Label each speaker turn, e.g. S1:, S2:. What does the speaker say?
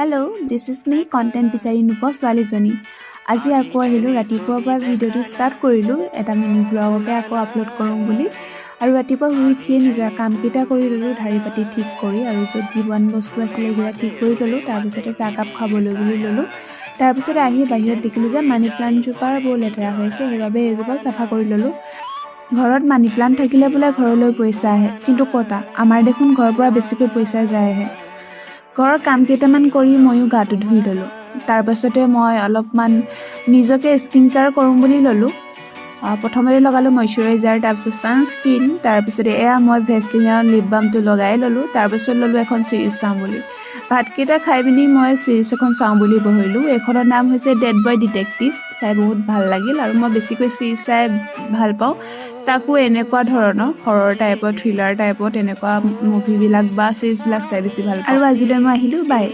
S1: Hello' this is me content বিচাৰি নোপোৱা ছোৱালীজনী। আজি আকৌ আহিলোঁ, ৰাতিপুৱাৰ পৰা ভিডিঅ'টো ষ্টাৰ্ট কৰিলোঁ, এটা মিনি ভ্লগকে আকৌ আপলোড কৰোঁ বুলি। আৰু ৰাতিপুৱা শুই উঠিয়ে নিজৰ কামকেইটা কৰি ল'লোঁ, ঢাৰি পাতি ঠিক কৰি আৰু য'ত জীৱন বস্তু আছিলে সেইকেইটা ঠিক কৰি ল'লোঁ, তাৰপিছতে চাহকাপ খাবলৈ বুলি ল'লোঁ। তাৰপিছতে আহি বাহিৰত দেখিলোঁ যে মানি প্লাণ্টজোপাৰ বহু লেতেৰা হৈ আছে সেইবাবে এইজোপা চাফা কৰি ল'লোঁ। ঘৰত মানি প্লাণ্ট থাকিলে বোলে ঘৰলৈ পইচা আহে, কিন্তু ক'তা? আমাৰ দেখোন ঘৰৰ পৰা বেছিকৈ পইচা যায়হে। ঘৰৰ কাম কেইটামান কৰি ময়ো গাটো ধুই ল'লোঁ। তাৰপাছতে মই অলপমান নিজকে স্কিন কেয়াৰ কৰোঁ বুলি ল'লোঁ। প্ৰথমতে লগালোঁ মইশ্চাৰাইজাৰ তাৰপিছত ছানস্ক্ৰীণ তাৰপিছতে এয়া মই ভেচলিনৰ লিপ বামটো লগাই ল'লোঁ তাৰপিছত ল'লোঁ এখন চিৰিজ চাওঁ বুলি। ভাতকেইটা খাই পিনি মই চিৰিজ এখন চাওঁ বুলি বহিলোঁ। এইখনৰ নাম হৈছে ডেড বয় ডিটেক্টিভ চাই বহুত ভাল লাগিল আৰু মই বেছিকৈ চিৰিজ চাই ভাল পাওঁ। তাকো এনেকুৱা ধৰণৰ হৰৰ টাইপত থ্ৰিলাৰ টাইপত এনেকুৱা মুভিবিলাক বা চিৰিজবিলাক চাই বেছি ভাল পাওঁ। আৰু আজিলৈ মই আহিলোঁ বাই